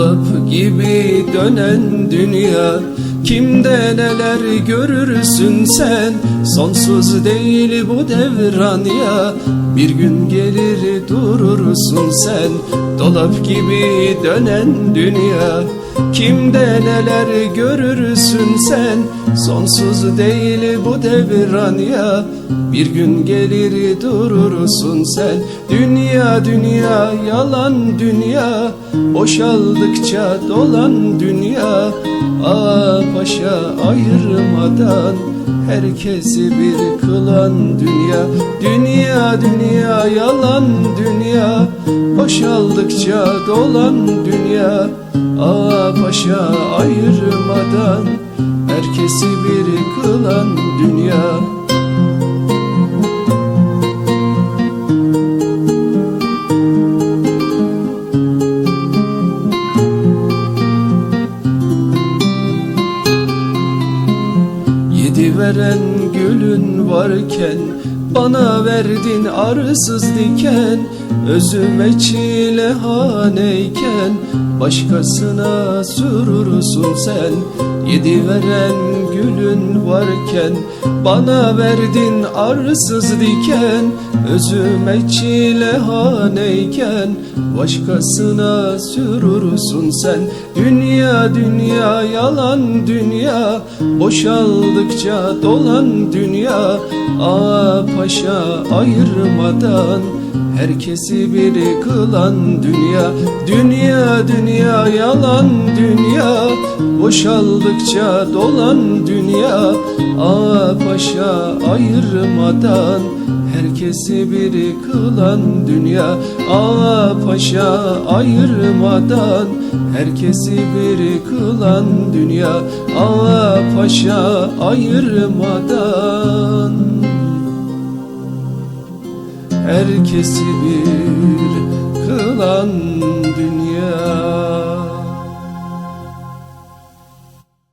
dolap gibi dönen dünya Kimde neler görürsün sen? Sonsuz değil bu devran ya. Bir gün gelir durursun sen. Dolap gibi dönen dünya. Kimde neler görürsün sen? Sonsuz değil bu devran ya. Bir gün gelir durursun sen. Dünya dünya yalan dünya. Boşaldıkça dolan dünya Ağa paşa ayırmadan Herkesi bir kılan dünya. Dünya dünya yalan dünya. Boşaldıkça dolan dünya. Ağa paşa ayırmadan Herkesi bir kılan dünya Yedi veren gülün varken Bana verdin arısız diken Özüme çilehaneyken Başkasına sürürsün sen. Yedi veren gülün varken Bana verdin arsız diken Özüme çilehaneyken Başkasına sürürsün sen. Dünya dünya yalan dünya Boşaldıkça dolan dünya. Ağa paşa ayırmadan Herkesi bir kılan dünya Dünya dünya yalan dünya Boşaldıkça dolan dünya. Ağa paşa ayırmadan Herkesi bir kılan dünya. Ağa paşa ayırmadan Herkesi bir kılan dünya. Ağa paşa ayırmadan herkesi bir kılan dünya.